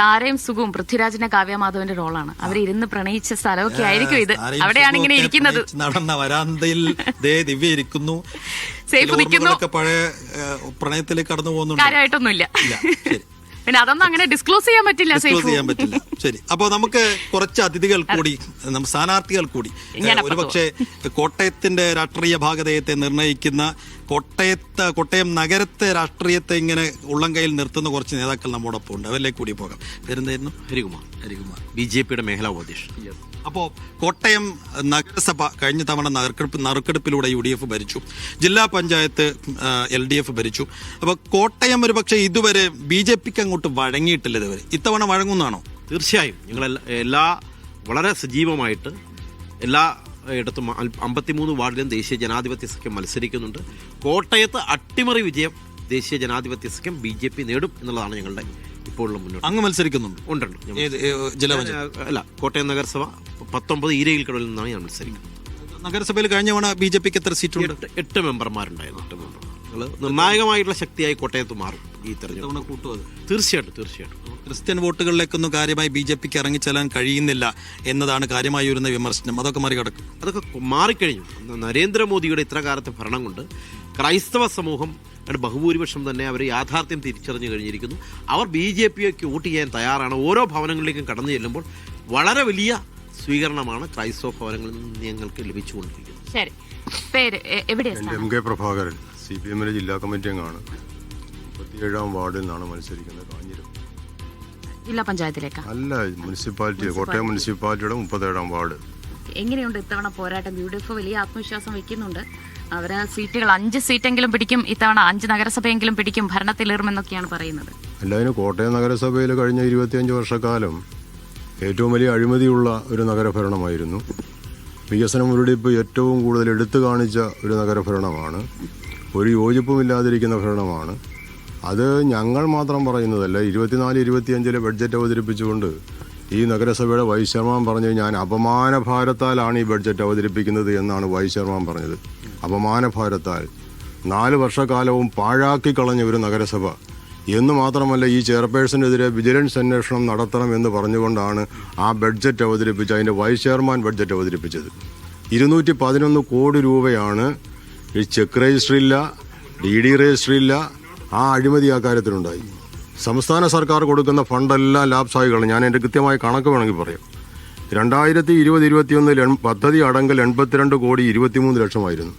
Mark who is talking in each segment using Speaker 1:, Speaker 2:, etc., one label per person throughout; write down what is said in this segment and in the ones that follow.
Speaker 1: താരയും സുഖവും. പൃഥ്വിരാജിന്റെ കാവ്യമാധവന്റെ റോളാണ്. അവർ ഇരുന്ന് പ്രണയിച്ച സ്ഥലമൊക്കെ ആയിരിക്കും ഇത്. അവിടെയാണ് ഇങ്ങനെ ഇരിക്കുന്നത്.
Speaker 2: നടന്ന വരാന്തയിൽ ദിവ്യ ഇരിക്കുന്നു.
Speaker 1: സേഫ് നിൽക്കുന്നു.
Speaker 2: പഴയ പ്രണയത്തിലേക്ക് കടന്നു പോകുന്നുണ്ട്.
Speaker 1: കാര്യമായിട്ടൊന്നുമില്ല. പിന്നെ അതൊന്നും അങ്ങനെ ഡിസ്ക്ലോസ് ചെയ്യാൻ പറ്റില്ല
Speaker 2: ഡിസ്ക്ലോസ്
Speaker 1: സേഫ്.
Speaker 2: ചെയ്യാൻ പറ്റില്ല. ശരി. അപ്പോൾ നമുക്ക് കുറച്ച് അതിഥികൾ കൂടി സ്ഥാനാർത്ഥികൾ കൂടി. ഒരുപക്ഷെ കോട്ടയത്തിന്റെ രാഷ്ട്രീയ ഭാഗതയത്തെ നിർണയിക്കുന്ന കോട്ടയത്ത് കോട്ടയം നഗരത്തെ രാഷ്ട്രീയത്തെ ഇങ്ങനെ ഉള്ളം കയ്യിൽ നിർത്തുന്ന കുറച്ച് നേതാക്കൾ നമ്മോടൊപ്പം ഉണ്ട്. അവരിലേക്ക് കൂടി പോകാം. പേരെന്തായിരുന്നു?
Speaker 3: ഹരികുമാർ.
Speaker 2: ഹരികുമാർ.
Speaker 3: ബി ജെ പിയുടെ മേഖലാ ഉപദേശം
Speaker 2: അപ്പോൾ കോട്ടയം നഗരസഭ കഴിഞ്ഞ തവണ നറുക്കെടുപ്പ് നറുക്കെടുപ്പിലൂടെ യു ഡി എഫ് ഭരിച്ചു. ജില്ലാ പഞ്ചായത്ത് എൽ ഡി എഫ് ഭരിച്ചു. അപ്പോൾ കോട്ടയം ഒരു പക്ഷേ ഇതുവരെ ബി ജെ പിക്ക് അങ്ങോട്ട് വഴങ്ങിയിട്ടില്ല ഇതുവരെ. ഇത്തവണ വഴങ്ങുന്നതാണോ
Speaker 3: തീർച്ചയായും. ഞങ്ങൾ എല്ലാ വളരെ സജീവമായിട്ട് എല്ലാ ഇടത്തും അമ്പത്തിമൂന്ന് വാർഡിലും ദേശീയ ജനാധിപത്യ സഖ്യം മത്സരിക്കുന്നുണ്ട്. കോട്ടയത്ത് അട്ടിമറി വിജയം ദേശീയ ജനാധിപത്യ സഖ്യം ബി ജെ പി നേടും എന്നുള്ളതാണ് ഞങ്ങളുടെ ഇപ്പോഴുള്ള മുന്നോട്ട്.
Speaker 2: അങ്ങ് മത്സരിക്കുന്നുണ്ട്.
Speaker 3: ഉണ്ടുണ്ട്. അല്ല കോട്ടയം നഗരസഭ പത്തൊമ്പത് ഈരയിൽ കടലിൽ നിന്നാണ് ഞാൻ മത്സരിക്കുന്നത്.
Speaker 2: നഗരസഭയിൽ കഴിഞ്ഞ തവണ ബി ജെ പിക്ക് എത്ര സീറ്റുണ്ട്?
Speaker 3: എട്ട് മെമ്പർമാരുണ്ടായിരുന്നു എട്ട് മെമ്പർ നിർണായകമായിട്ടുള്ള ശക്തിയായി കോട്ടയത്ത് മാറും. ഈ തെരഞ്ഞെടുപ്പ്.
Speaker 2: ഇത്തവണ കൂട്ടും അത്?
Speaker 3: തീർച്ചയായിട്ടും തീർച്ചയായിട്ടും.
Speaker 2: ക്രിസ്ത്യൻ വോട്ടുകളിലേക്കൊന്നും കാര്യമായി ബി ജെ പിക്ക് ഇറങ്ങിച്ചെല്ലാൻ കഴിയുന്നില്ല എന്നതാണ് കാര്യമായി വരുന്ന വിമർശനം. അതൊക്കെ മറികടക്കും.
Speaker 3: അതൊക്കെ മാറിക്കഴിഞ്ഞു. നരേന്ദ്രമോദിയുടെ ഇത്ര കാലത്തെ ഭരണം കൊണ്ട് ക്രൈസ്തവ സമൂഹം ബഹുഭൂരിപക്ഷം തന്നെ അവർ യാഥാർത്ഥ്യം തിരിച്ചറിഞ്ഞു കഴിഞ്ഞിരിക്കുന്നു. അവർ ബി ജെ പിയൊക്കെ വോട്ട് ചെയ്യാൻ തയ്യാറാണ്. ഓരോ ഭവനങ്ങളിലേക്കും കടന്നു ചെല്ലുമ്പോൾ വളരെ വലിയ സ്വീകരണമാണ് ക്രൈസ്തവ ഭവനങ്ങളിൽ നിന്ന് ഞങ്ങൾക്ക് ലഭിച്ചുകൊണ്ടിരിക്കുന്നത്.
Speaker 1: ശരി. പേര് എവിടെയാണ് എവിടെയാ
Speaker 4: M K Prabhakaran C P എമ്മിലെ ജില്ലാ കമ്മിറ്റി അംഗമാണ്. മുപ്പത്തിയേഴാം വാർഡിൽ നിന്നാണ് മത്സരിക്കുന്നത് കാഞ്ഞിരം
Speaker 1: ജില്ലാ പഞ്ചായത്തിലേക്കാ?
Speaker 4: അല്ല മുനിസിപ്പാലിറ്റി കോട്ടയം മുനിസിപ്പാലിറ്റിയുടെ മുപ്പത്തേഴാം വാർഡ്.
Speaker 1: എങ്ങനെയുണ്ട് ഇത്തവണ പോരാട്ടം? യു ഡി എഫ് വലിയ ആത്മവിശ്വാസം വെക്കുന്നുണ്ട്. അവർ സീറ്റുകൾ അഞ്ച് സീറ്റെങ്കിലും പിടിക്കും ഇത്തവണ അഞ്ച് നഗരസഭയെങ്കിലും പിടിക്കും ഭരണത്തിലേറുമെന്നൊക്കെയാണ് പറയുന്നത്.
Speaker 4: എല്ലാവരും കോട്ടയം നഗരസഭയിൽ കഴിഞ്ഞ ഇരുപത്തിയഞ്ച് വർഷക്കാലം ഏറ്റവും വലിയ അഴിമതിയുള്ള ഒരു നഗരഭരണമായിരുന്നു. വികസന മുരടിപ്പ് ഏറ്റവും കൂടുതൽ എടുത്തു കാണിച്ച ഒരു നഗരഭരണമാണ്. ഒരു യോജിപ്പുമില്ലാതിരിക്കുന്ന ഭരണമാണ്. അത് ഞങ്ങൾ മാത്രം പറയുന്നതല്ല. ഇരുപത്തിനാല് ഇരുപത്തിയഞ്ചിലെ ബഡ്ജറ്റ് അവതരിപ്പിച്ചുകൊണ്ട് ഈ നഗരസഭയുടെ വൈസ് ചെയർമാൻ പറഞ്ഞു ഞാൻ അപമാന ഭാരത്താലാണ് ഈ ബഡ്ജറ്റ് അവതരിപ്പിക്കുന്നത് എന്നാണ് വൈസ് ചെയർമാൻ പറഞ്ഞത്. അപമാന ഭാരത്താൽ. നാല് വർഷക്കാലവും പാഴാക്കി കളഞ്ഞ ഒരു നഗരസഭ. എന്ന് മാത്രമല്ല ഈ ചെയർപേഴ്സണെതിരെ വിജിലൻസ് അന്വേഷണം നടത്തണം എന്ന് പറഞ്ഞുകൊണ്ടാണ് ആ ബഡ്ജറ്റ് അവതരിപ്പിച്ച് അതിന്റെ വൈസ് ചെയർമാൻ ബഡ്ജറ്റ് അവതരിപ്പിച്ചത്. ഇരുന്നൂറ്റി പതിനൊന്ന് കോടി രൂപയാണ് ഈ ചെക്ക് രജിസ്റ്റർ ഇല്ല ഡി ഡി രജിസ്റ്റർ ഇല്ല ആ അഴിമതി ആ കാര്യത്തിലുണ്ടായി. സംസ്ഥാന സർക്കാർ കൊടുക്കുന്ന ഫണ്ടെല്ലാം ലാപ്സായി കളഞ്ഞു ഞാൻ എന്റെ കൃത്യമായ കണക്ക് വേണമെങ്കിൽ പറയാം. രണ്ടായിരത്തി ഇരുപത് ഇരുപത്തിയൊന്നിൽ പദ്ധതി അടങ്കൽ എൺപത്തിരണ്ട് കോടി ഇരുപത്തിമൂന്ന് ലക്ഷമായിരുന്നു.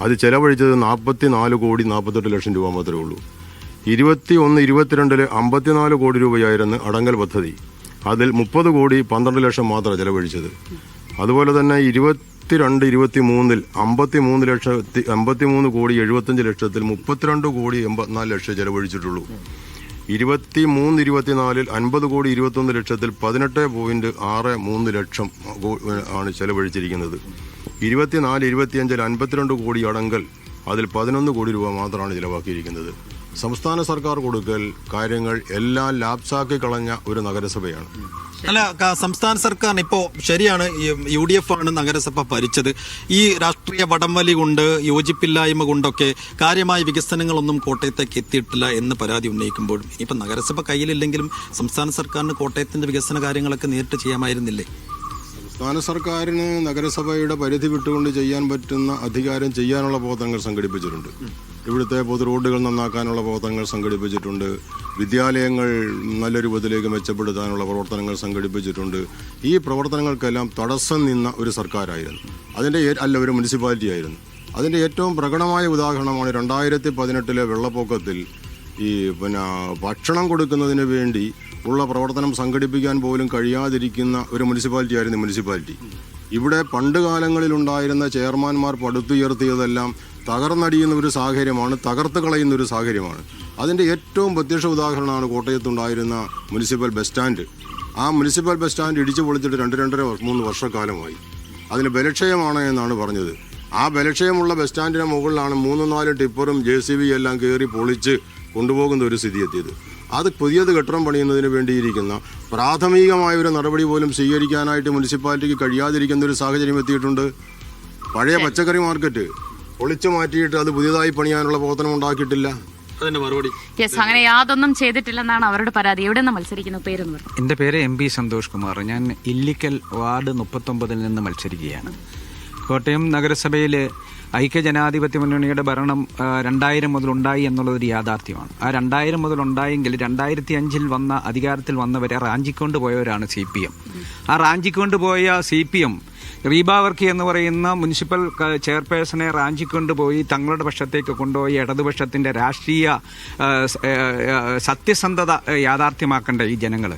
Speaker 4: അത് ചെലവഴിച്ചത് നാൽപ്പത്തി നാല് കോടി നാൽപ്പത്തെട്ട് ലക്ഷം രൂപ മാത്രമേ ഉള്ളൂ. ഇരുപത്തി ഒന്ന് ഇരുപത്തിരണ്ടിൽ അമ്പത്തിനാല് കോടി രൂപയായിരുന്നു അടങ്കൽ പദ്ധതി. അതിൽ മുപ്പത് കോടി പന്ത്രണ്ട് ലക്ഷം മാത്രമാണ് ചെലവഴിച്ചത്. അതുപോലെ തന്നെ ഇരുപത്തിരണ്ട് ഇരുപത്തി മൂന്നിൽ അമ്പത്തി മൂന്ന് ലക്ഷത്തി അമ്പത്തി മൂന്ന് കോടി എഴുപത്തഞ്ച് ലക്ഷത്തിൽ മുപ്പത്തിരണ്ട് കോടി എൺപത്തിനാല് ലക്ഷം ചെലവഴിച്ചിട്ടുള്ളൂ. ഇരുപത്തി മൂന്ന് ഇരുപത്തിനാലിൽ അൻപത് കോടി ഇരുപത്തൊന്ന് ലക്ഷത്തിൽ പതിനെട്ട് പോയിന്റ് ആറ് മൂന്ന് ലക്ഷം ആണ് ചെലവഴിച്ചിരിക്കുന്നത്. ഇരുപത്തിനാല് ഇരുപത്തിയഞ്ചിൽ അൻപത്തിരണ്ട് കോടി അടങ്കൽ അതിൽ പതിനൊന്ന് കോടി രൂപ മാത്രമാണ് ചിലവാക്കിയിരിക്കുന്നത്. സംസ്ഥാന സർക്കാർ കൊടുക്കൽ കാര്യങ്ങൾ എല്ലാം ലാപ്സാക്കി കളഞ്ഞ ഒരു നഗരസഭയാണ്.
Speaker 2: അല്ല സംസ്ഥാന സർക്കാർ ഇപ്പോ ശരിയാണ് യു ഡി എഫ് ആണ് നഗരസഭ ഭരിച്ചത്. ഈ രാഷ്ട്രീയ വടംവലി കൊണ്ട് യോജിപ്പില്ലായ്മ കൊണ്ടൊക്കെ കാര്യമായ വികസനങ്ങളൊന്നും കോട്ടയത്തേക്ക് എത്തിയിട്ടില്ല എന്ന് പരാതി ഉന്നയിക്കുമ്പോഴും. ഇനിയിപ്പോ നഗരസഭ കയ്യിലില്ലെങ്കിലും സംസ്ഥാന സർക്കാരിന് കോട്ടയത്തിന്റെ വികസന കാര്യങ്ങളൊക്കെ നേരിട്ട് ചെയ്യാമായിരുന്നില്ലേ?
Speaker 4: സംസ്ഥാന സർക്കാരിന് നഗരസഭയുടെ പരിധി വിട്ടുകൊണ്ട് ചെയ്യാൻ പറ്റുന്ന അധികാരം ചെയ്യാനുള്ള പ്രവർത്തനങ്ങൾ സംഘടിപ്പിച്ചിട്ടുണ്ട്. ഇവിടുത്തെ പൊതു റോഡുകൾ നന്നാക്കാനുള്ള പ്രവർത്തനങ്ങൾ സംഘടിപ്പിച്ചിട്ടുണ്ട്. വിദ്യാലയങ്ങൾ നല്ല രൂപത്തിലേക്ക് മെച്ചപ്പെടുത്താനുള്ള പ്രവർത്തനങ്ങൾ സംഘടിപ്പിച്ചിട്ടുണ്ട്. ഈ പ്രവർത്തനങ്ങൾക്കെല്ലാം തടസ്സം നിന്ന ഒരു സർക്കാരായിരുന്നു. അതിന്റെ അല്ല ഒരു മുനിസിപ്പാലിറ്റി ആയിരുന്നു അതിന്റെ ഏറ്റവും പ്രകടമായ ഉദാഹരണമാണ് രണ്ടായിരത്തി പതിനെട്ടിലെ വെള്ളപ്പൊക്കത്തിൽ ഈ പിന്നെ ഭക്ഷണം കൊടുക്കുന്നതിന് വേണ്ടി ഉള്ള പ്രവർത്തനം സംഘടിപ്പിക്കാൻ പോലും കഴിയാതിരിക്കുന്ന ഒരു മുനിസിപ്പാലിറ്റി ആയിരുന്നു മുനിസിപ്പാലിറ്റി. ഇവിടെ പണ്ട് കാലങ്ങളിൽ ഉണ്ടായിരുന്ന ചെയർമാൻമാർ പടുത്തുയർത്തിയതെല്ലാം തകർന്നടിയുന്ന ഒരു സാഹചര്യമാണ് തകർത്ത് കളയുന്ന ഒരു സാഹചര്യമാണ്. അതിന്റെ ഏറ്റവും പ്രത്യക്ഷ ഉദാഹരണമാണ് കോട്ടയത്തുണ്ടായിരുന്ന മുനിസിപ്പൽ ബസ് സ്റ്റാൻഡ്. ആ മുനിസിപ്പൽ ബസ് സ്റ്റാൻഡ് ഇടിച്ചു പൊളിച്ചിട്ട് രണ്ട് രണ്ടര മൂന്ന് വർഷക്കാലമായി. അതിന് ബലക്ഷയമാണ് എന്നാണ് പറഞ്ഞത്. ആ ബലക്ഷയമുള്ള ബസ് സ്റ്റാൻഡിന് മുകളിലാണ് മൂന്നും നാല് ടിപ്പറും ജെ സി ബി എല്ലാം കയറി പൊളിച്ച് കൊണ്ടുപോകുന്ന ഒരു സ്ഥിതി എത്തിയത് അത് പുതിയത് കെട്ടിടം പണിയുന്നതിന് വേണ്ടിയിരിക്കുന്ന പ്രാഥമികമായ ഒരു നടപടി പോലും സ്വീകരിക്കാനായിട്ട് മുനിസിപ്പാലിറ്റിക്ക് കഴിയാതിരിക്കുന്ന ഒരു സാഹചര്യം എത്തിയിട്ടുണ്ട്. പഴയ പച്ചക്കറി മാർക്കറ്റ് പൊളിച്ചു മാറ്റിയിട്ട് അത് പുതിയതായി പണിയാനുള്ള പ്രവർത്തനം ഉണ്ടാക്കിയിട്ടില്ല.
Speaker 2: അതിന്റെ മറുപടി?
Speaker 1: യെസ് അങ്ങനെ യാതൊന്നും ചെയ്തിട്ടില്ലെന്നാണ് അവരുടെ പരാതി. എവിടെ നിന്ന് മത്സരിക്കുന്ന പേര് എന്റെ
Speaker 5: എന്റെ പേര് എം പി സന്തോഷ് കുമാർ. ഞാൻ ഇല്ലിക്കൽ വാർഡ് മുപ്പത്തൊമ്പതിൽ നിന്ന് മത്സരിക്കുകയാണ്. കോട്ടയം നഗരസഭയിൽ ഐക്യജനാധിപത്യ മുന്നണിയുടെ ഭരണം രണ്ടായിരം എന്നുള്ളത് ഒരു യാഥാർത്ഥ്യമാണ്. ആ രണ്ടായിരം മുതൽ ഉണ്ടായെങ്കിൽ രണ്ടായിരത്തി അഞ്ചിൽ വന്ന അധികാരത്തിൽ വന്നവരെ റാഞ്ചിക്കൊണ്ട് പോയവരാണ് സി പി എം. ആ റാഞ്ചിക്കൊണ്ട് പോയ സി പി എം റീബാവർക്കി എന്ന് പറയുന്ന മുനിസിപ്പൽ ചെയർപേഴ്സണെ റാഞ്ചിക്കൊണ്ട് പോയി തങ്ങളുടെ പക്ഷത്തേക്ക് കൊണ്ടുപോയി ഇടതുപക്ഷത്തിന്റെ രാഷ്ട്രീയ സത്യസന്ധത യാഥാർത്ഥ്യമാക്കേണ്ട ഈ ജനങ്ങൾ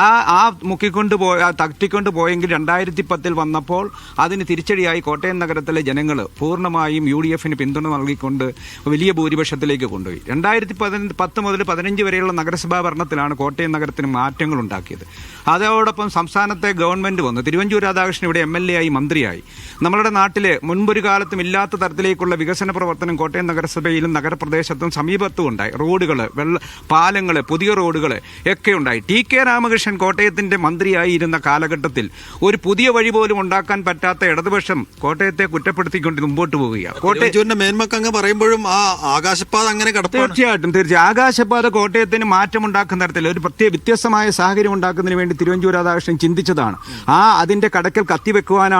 Speaker 5: ആ ആ മുക്കിക്കൊണ്ട് ആ തട്ടിക്കൊണ്ട് പോയെങ്കിൽ രണ്ടായിരത്തി പത്തിൽ വന്നപ്പോൾ അതിന് തിരിച്ചടിയായി കോട്ടയം നഗരത്തിലെ ജനങ്ങൾ പൂർണമായും യു ഡി എഫിന് പിന്തുണ നൽകിക്കൊണ്ട് വലിയ ഭൂരിപക്ഷത്തിലേക്ക് കൊണ്ടുപോയി. രണ്ടായിരത്തി പതിന പത്ത് മുതൽ പതിനഞ്ച് വരെയുള്ള നഗരസഭാ ഭരണത്തിലാണ് കോട്ടയം നഗരത്തിന് മാറ്റങ്ങൾ ഉണ്ടാക്കിയത് അതോടൊപ്പം സംസ്ഥാനത്തെ ഗവൺമെന്റ് വന്നു. തിരുവഞ്ചൂർ രാധാകൃഷ്ണൻ ഇവിടെ എം എൽ എ ആയി മന്ത്രിയായി നമ്മളുടെ നാട്ടിലെ മുൻപൊരു കാലത്തും ഇല്ലാത്ത തരത്തിലേക്കുള്ള വികസന പ്രവർത്തനം കോട്ടയം നഗരസഭയിലും നഗരപ്രദേശത്തും സമീപത്തും ഉണ്ടായി റോഡുകൾ വെള്ള പാലങ്ങൾ പുതിയ റോഡുകൾ ഒക്കെ ഉണ്ടായി. ടി കെ രാമകൃഷ്ണൻ കോട്ടയത്തിന്റെ മന്ത്രിയായിരുന്ന കാലഘട്ടത്തിൽ ഒരു പുതിയ വഴി പോലും ഉണ്ടാക്കാൻ പറ്റാത്ത ഇടതുപക്ഷം കോട്ടയത്തെ കുറ്റപ്പെടുത്തിക്കൊണ്ട് മുമ്പോട്ട് പോവുകയാണ്. കോട്ടയം
Speaker 2: മേന്മക്കങ്ങ് മേന്മക്ക് അങ്ങ് പറയുമ്പോഴും ആ ആകാശപാത അങ്ങനെ
Speaker 5: തീർച്ചയായിട്ടും തീർച്ചയായും ആകാശപാത കോട്ടയത്തിന് മാറ്റമുണ്ടാക്കുന്ന തരത്തിൽ ഒരു പ്രത്യേക വ്യത്യസ്തമായ സാഹചര്യം ഉണ്ടാക്കുന്നതിന് വേണ്ടി തിരുവഞ്ചൂർ രാധാകൃഷ്ണൻ ചിന്തിച്ചതാണ്. ആ അതിന്റെ കടക്കൽ കത്തിവെക്കുവാനാണ്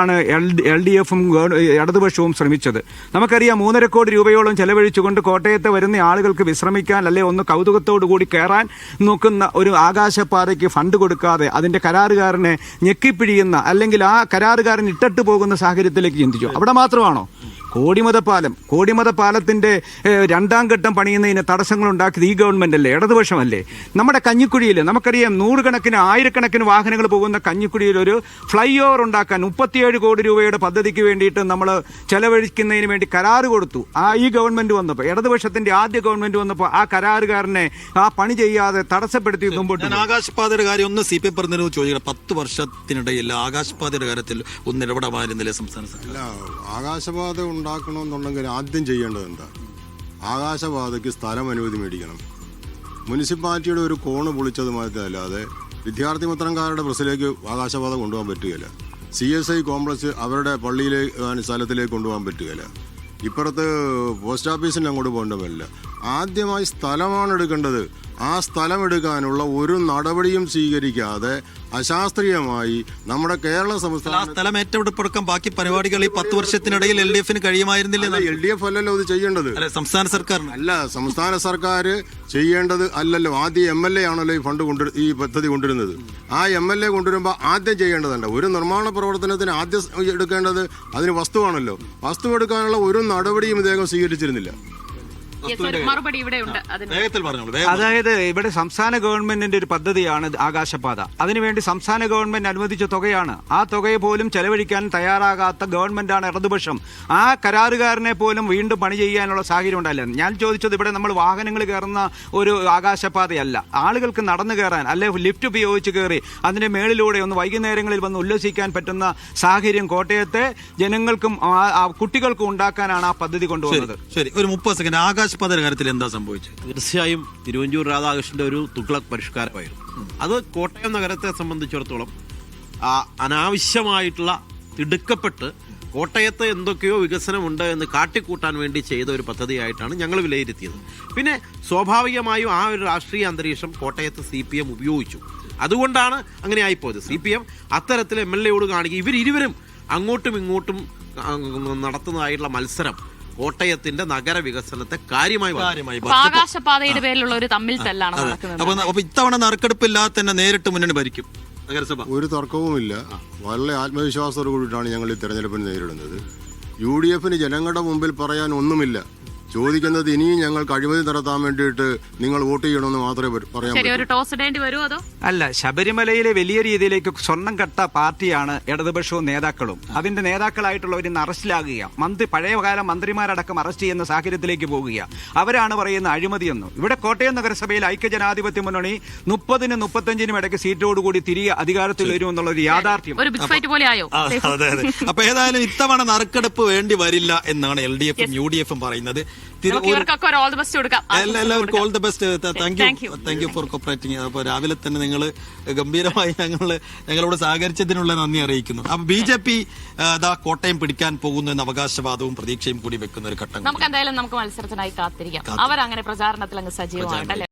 Speaker 5: എൽ ഡി എഫും ഇടതുപക്ഷവും ശ്രമിച്ചത്. നമുക്കറിയാം മൂന്നര കോടി രൂപയോളം ചെലവഴിച്ചുകൊണ്ട് കോട്ടയത്ത് വരുന്ന ആളുകൾക്ക് വിശ്രമിക്കാൻ അല്ലെ ഒന്ന് കൗതുകത്തോടു കൂടി കയറാൻ നോക്കുന്ന ഒരു ആകാശപാതയ്ക്ക് ഫണ്ട് കൊടുക്കാതെ അതിന്റെ കരാറുകാരനെ ഞെക്കിപ്പിഴിയുന്ന അല്ലെങ്കിൽ ആ കരാറുകാരൻ ഇട്ടിട്ട് പോകുന്ന സാഹചര്യത്തിലേക്ക് ചിന്തിച്ചു. അവിടെ മാത്രമാണോ? കോടിമത പാലം കോടിമത പാലത്തിന്റെ രണ്ടാം ഘട്ടം പണിയുന്നതിന് തടസ്സങ്ങൾ ഉണ്ടാക്കിയത് ഈ ഗവൺമെന്റ് അല്ലേ ഇടതുപക്ഷമല്ലേ? നമ്മുടെ കഞ്ഞിക്കുഴിയിൽ നമുക്കറിയാം നൂറുകണക്കിന് ആയിരക്കണക്കിന് വാഹനങ്ങൾ പോകുന്ന കഞ്ഞിക്കുഴിയിൽ ഒരു ഫ്ലൈ ഓവർ ഉണ്ടാക്കാൻ മുപ്പത്തിയേഴ് കോടി രൂപയുടെ പദ്ധതിക്ക് വേണ്ടിയിട്ട് നമ്മൾ ചെലവഴിക്കുന്നതിന് വേണ്ടി കരാറ് കൊടുത്തു. ആ ഈ ഗവൺമെന്റ് വന്നപ്പോൾ ഇടതുപക്ഷത്തിന്റെ ആദ്യ ഗവൺമെന്റ് വന്നപ്പോൾ ആ കരാറുകാരനെ ആ പണി ചെയ്യാതെ തടസ്സപ്പെടുത്തി മുമ്പോട്ട്
Speaker 2: ആകാശപാതയുടെ കാര്യം ഒന്ന് സി പി എം പറഞ്ഞതിന് ചോദിക്കണം പത്ത് വർഷത്തിനിടയിൽ ആകാശപാതയുടെ കാര്യത്തിൽ ഒന്ന് ഇടപെടാമായിരുന്നില്ലേ സംസ്ഥാന സർക്കാർ
Speaker 4: ആകാശപാത ഉണ്ടാക്കണമെന്നുണ്ടെങ്കിൽ ആദ്യം ചെയ്യേണ്ടത് എന്താ? ആകാശപാതയ്ക്ക് സ്ഥലം അനുമതി മേടിക്കണം. മുനിസിപ്പാലിറ്റിയുടെ ഒരു കോണ് പൊളിച്ചത് മാത്രമല്ലാതെ വിദ്യാർത്ഥി മിത്രംകാരുടെ പ്രസിലേക്ക് ആകാശപാത കൊണ്ടുപോകാൻ പറ്റുകയില്ല. സി എസ് ഐ കോംപ്ലക്സ് അവരുടെ പള്ളിയിലെ സ്ഥലത്തിലേക്ക് കൊണ്ടുപോകാൻ പറ്റുകയില്ല. ഇപ്പുറത്ത് പോസ്റ്റ് ഓഫീസിന് അങ്ങോട്ട് പോകേണ്ടതല്ല. ആദ്യമായി സ്ഥലമാണ് എടുക്കേണ്ടത്. ആ സ്ഥലമെടുക്കാനുള്ള ഒരു നടപടിയും സ്വീകരിക്കാതെ അശാസ്ത്രീയമായി നമ്മുടെ കേരള സംസ്ഥാന
Speaker 2: സ്ഥലം ഏറ്റെടുപ്പെടുക്കാൻ ബാക്കി പരിപാടികൾ ഈ പത്ത് വർഷത്തിനിടയിൽ എൽ ഡി എഫിന് കഴിയുമായിരുന്നില്ല
Speaker 4: എൽ ഡി എഫ് അല്ലല്ലോ ഇത് ചെയ്യേണ്ടത്.
Speaker 2: സംസ്ഥാന സർക്കാർ
Speaker 4: അല്ല സംസ്ഥാന സർക്കാർ ചെയ്യേണ്ടത് അല്ലല്ലോ. ആദ്യം എം എൽ എ ആണല്ലോ ഈ ഫണ്ട് കൊണ്ടു ഈ പദ്ധതി കൊണ്ടുവരുന്നത്. ആ എം എൽ എ കൊണ്ടുവരുമ്പോൾ ആദ്യം ചെയ്യേണ്ടതുണ്ട്. ഒരു നിർമ്മാണ പ്രവർത്തനത്തിന് ആദ്യം എടുക്കേണ്ടത് അതിന് വസ്തുവാണല്ലോ. വസ്തു എടുക്കാനുള്ള ഒരു നടപടിയും ഇദ്ദേഹം സ്വീകരിച്ചിരുന്നില്ല.
Speaker 1: മറുപടി ഇവിടെ ഉണ്ട് അതിന്.
Speaker 2: വേഗത്തിൽ പറഞ്ഞോളൂ
Speaker 5: അതായത് ഇവിടെ സംസ്ഥാന ഗവൺമെന്റിന്റെ ഒരു പദ്ധതിയാണ് ആകാശപാത. അതിനുവേണ്ടി സംസ്ഥാന ഗവൺമെന്റ് അനുവദിച്ച തുകയാണ്. ആ തുകയെ പോലും ചെലവഴിക്കാൻ തയ്യാറാകാത്ത ഗവൺമെന്റാണ് ഇടതുപക്ഷം. ആ കരാറുകാരനെ പോലും വീണ്ടും പണി ചെയ്യാനുള്ള സാഹചര്യം ഉണ്ടായില്ല. ഞാൻ ചോദിച്ചത് ഇവിടെ നമ്മൾ വാഹനങ്ങൾ കയറുന്ന ഒരു ആകാശപാതയല്ല. ആളുകൾക്ക് നടന്നു കയറാൻ അല്ലെ ലിഫ്റ്റ് ഉപയോഗിച്ച് കയറി അതിന്റെ മേളിലൂടെ ഒന്ന് വൈകുന്നേരങ്ങളിൽ വന്ന് ഉല്ലസിക്കാൻ പറ്റുന്ന സാഹചര്യം കോട്ടയത്തെ ജനങ്ങൾക്കും കുട്ടികൾക്കും ഉണ്ടാക്കാനാണ് ആ പദ്ധതി കൊണ്ടുവന്നത്.
Speaker 2: ശരി ഒരു മുപ്പത് സെക്കൻഡ്. ആകാശപാതയുടെ കാര്യത്തിൽ എന്താ സംഭവിച്ചത്?
Speaker 3: തീർച്ചയായും തിരുവഞ്ചൂർ രാധാകൃഷ്ണന്റെ ഒരു തുഗ്ലക് പരിഷ്കാരമായിരുന്നു. അത് കോട്ടയം നഗരത്തെ സംബന്ധിച്ചിടത്തോളം അനാവശ്യമായിട്ടുള്ള തിടുക്കപ്പെട്ട് കോട്ടയത്ത് എന്തൊക്കെയോ വികസനമുണ്ട് എന്ന് കാട്ടിക്കൂട്ടാൻ വേണ്ടി ചെയ്ത ഒരു പദ്ധതിയായിട്ടാണ് ഞങ്ങൾ വിലയിരുത്തിയത്. പിന്നെ സ്വാഭാവികമായും ആ ഒരു രാഷ്ട്രീയ അന്തരീക്ഷം കോട്ടയത്ത് സി പി എം ഉപയോഗിച്ചു. അതുകൊണ്ടാണ് അങ്ങനെ ആയിപ്പോയത്. സി പി എം അത്തരത്തിൽ എം എൽ എയോട് കാണിക്കുക ഇവരിരുവരും അങ്ങോട്ടും ഇങ്ങോട്ടും നടത്തുന്നതായിട്ടുള്ള മത്സരം കോട്ടയത്തിന്റെ നഗര വികസനത്തെ.
Speaker 2: കാര്യമായി
Speaker 1: ആകാശപാതയുടെ പേരിലുള്ള ഒരു തമ്മിൽ തല്ലാണ് നടക്കുന്നത്.
Speaker 2: അപ്പൊ അപ്പൊ ഇത്തവണ നറുക്കെടുപ്പില്ലാതെ തന്നെ നേരിട്ട് മുന്നണി ഭരിക്കും നഗരസഭ.
Speaker 4: ഒരു തർക്കവുമില്ല. വളരെ ആത്മവിശ്വാസത്തോടു കൂടിയിട്ടാണ് ഞങ്ങൾ ഈ തെരഞ്ഞെടുപ്പിനെ നേരിടുന്നത്. യു ഡി എഫിന് ജനങ്ങളുടെ മുമ്പിൽ പറയാൻ ഒന്നുമില്ല. ചോദിക്കുന്നത് ഇനിയും ഞങ്ങൾ കഴിമതി നടത്താൻ വേണ്ടിയിട്ട് നിങ്ങൾ വോട്ട് ചെയ്യണമെന്ന് മാത്രമേ പറയാൻ
Speaker 1: ശരി ഒരു ടോസ് ഇടേണ്ടി വരുമോ അതോ?
Speaker 5: അല്ല ശബരിമലയിലെ വലിയ രീതിയിലേക്ക് സ്വർണം കട്ട പാർട്ടിയാണ് ഇടതുപക്ഷവും നേതാക്കളും. അതിന്റെ നേതാക്കളായിട്ടുള്ളവർ ഇന്ന് അറസ്റ്റിലാകുക മന്ത്രി പഴയകാല മന്ത്രിമാരടക്കം അറസ്റ്റ് ചെയ്യുന്ന സാഹചര്യത്തിലേക്ക് പോകുക അവരാണ് പറയുന്ന അഴിമതിയെന്ന്. ഇവിടെ കോട്ടയം നഗരസഭയിൽ ഐക്യജനാധിപത്യ മുന്നണി മുപ്പതിനും മുപ്പത്തഞ്ചിനും ഇടയ്ക്ക് സീറ്റോടുകൂടി തിരികെ അധികാരത്തിൽ വരുമെന്നുള്ള ഒരു യാഥാർത്ഥ്യം.
Speaker 1: ഒരു ബിഗ് ഫൈറ്റ് പോലെ ആയോ?
Speaker 2: അതെ അതെ. അപ്പൊ ഏതായാലും ഇത്തവണ നറുക്കെടുപ്പ് വേണ്ടി വരില്ല എന്നാണ് എൽ ഡി എഫും യു ഡി എഫും പറയുന്നത്. എല്ലാവർക്കും all the best thank
Speaker 1: Thank
Speaker 2: you
Speaker 1: you.
Speaker 2: Thank you for cooperating അപ്പൊ രാവിലെ തന്നെ നിങ്ങൾ ഗംഭീരമായി ഞങ്ങൾ ഞങ്ങളോട് സഹകരിച്ചതിനുള്ള നന്ദി അറിയിക്കുന്നു. അപ്പൊ ബി ജെ പി കോട്ടയം പിടിക്കാൻ പോകുന്നു എന്ന അവകാശവാദവും പ്രതീക്ഷയും കൂടി വെക്കുന്ന ഒരു ഘട്ടം
Speaker 1: നമുക്ക് എന്തായാലും നമുക്ക് മത്സരത്തിനായി കാത്തിരിക്കാം. അവർ അങ്ങനെ പ്രചാരണത്തിൽ അങ്ങ് അല്ലേ